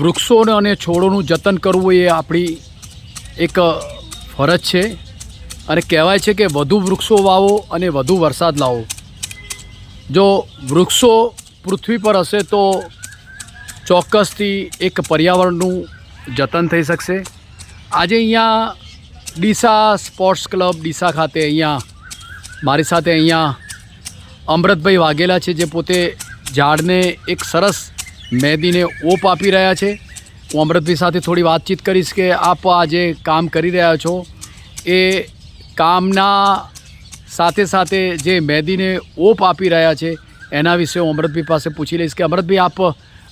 વૃક્ષોને અને છોડોનું જતન કરવું એ આપણી એક ફરજ છે અને કહેવાય છે કે વધુ વૃક્ષો વાવો અને વધુ વરસાદ લાવો. જો વૃક્ષો પૃથ્વી પર હશે તો ચોક્કસથી એક પર્યાવરણનું જતન થઈ શકશે. આજે અહીંયા ડીસા સ્પોર્ટ્સ ક્લબ, ડીસા ખાતે અહીંયા, મારી સાથે અહીંયા અમૃતભાઈ વાઘેલા છે જે પોતે ઝાડને એક સરસ મહેંદીને ઓપ આપી રહ્યા છે. હું અમૃતભાઈ સાથે થોડી વાતચીત કરીશ કે આપ આ જે કામ કરી રહ્યા છો. એ કામના સાથે સાથે જે મહેંદીને ઓપ આપી રહ્યા છે, એના વિશે હું અમૃતભાઈ પાસે પૂછી લઈશ કે અમૃતભાઈ, આપ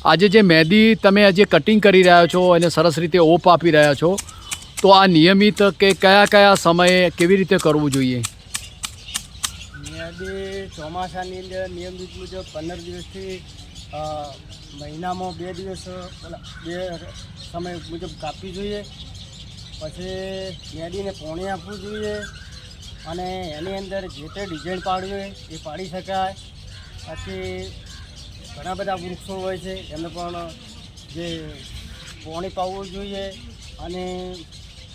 આજે જે મહેંદી તમે આજે કટિંગ કરી રહ્યા છો અને સરસ રીતે ઓપ આપી રહ્યા છો, તો આ નિયમિત કે કયા કયા સમયે કેવી રીતે કરવું જોઈએ? મેદી ચોમાસાની અંદર નિયમિત મુજબ પંદર દિવસથી મહિનામાં બે દિવસ બે સમય મુજબ કાપવી જોઈએ. પછી મેદીને પોણી આપવું જોઈએ અને એની અંદર જે તે ડિઝાઇન પાડવી હોય એ પાડી શકાય. પછી ઘણા બધા વૃક્ષો હોય છે, એમને પણ જે પોણી પાવવું જોઈએ અને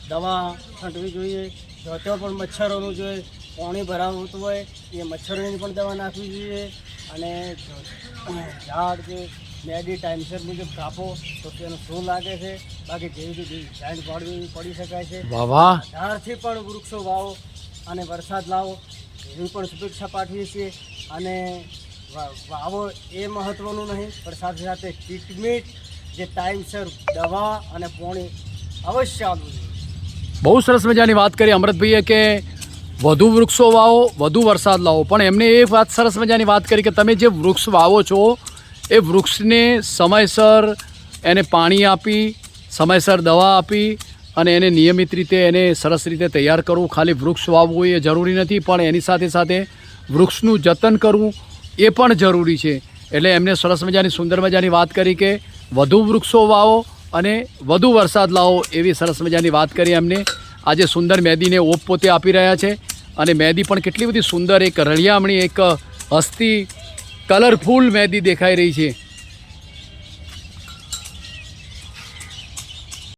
દવા છંટવી જોઈએ. જો પણ મચ્છરોનું જોઈએ પાણી ભરાવતું હોય, એ મચ્છરોની પણ દવા નાખવી જોઈએ. અને ઝાડ જે મેડી ટાઈમસર મુજબ કાપો તો તેનું શું લાગે છે? બાકી જેવી રીતે ઝાડ પાડવી પડી શકાય છે. ઝાડથી પણ વૃક્ષો વાવો અને વરસાદ લાવો એવી પણ શુભેચ્છા પાઠવીએ છીએ. અને વાવો એ મહત્ત્વનું નહીં પણ સાથે સાથે ટ્રીટમેન્ટ જે ટાઈમસર દવા અને પોણી અવશ્ય આપવું જોઈએ. બહુ સરસ મજાની વાત કરી અમૃતભાઈએ કે વધુ વૃક્ષો વાવો, વધુ વરસાદ લાવો. પણ એમને એ વાત સરસ મજાની વાત કરી કે તમે જે વૃક્ષ વાવો છો, એ વૃક્ષને સમયસર એને પાણી આપી, સમયસર દવા આપી અને એને નિયમિત રીતે એને સરસ રીતે તૈયાર કરવું. ખાલી વૃક્ષ વાવવું એ જરૂરી નથી, પણ એની સાથે સાથે વૃક્ષનું જતન કરવું એ પણ જરૂરી છે. એટલે એમને સરસ મજાની, સુંદર મજાની વાત કરી કે વધુ વૃક્ષો વાવો અને વધુ વરસાદ લાવો એવી સરસ મજાની વાત કરી એમને. આજે સુંદર મહેંદીને ઓપ પોતે આપી રહ્યા છે અને મહેંદી પણ કેટલી બધી સુંદર, એક રળિયામણી, એક હસ્તી કલરફુલ મહેંદી દેખાઈ રહી છે.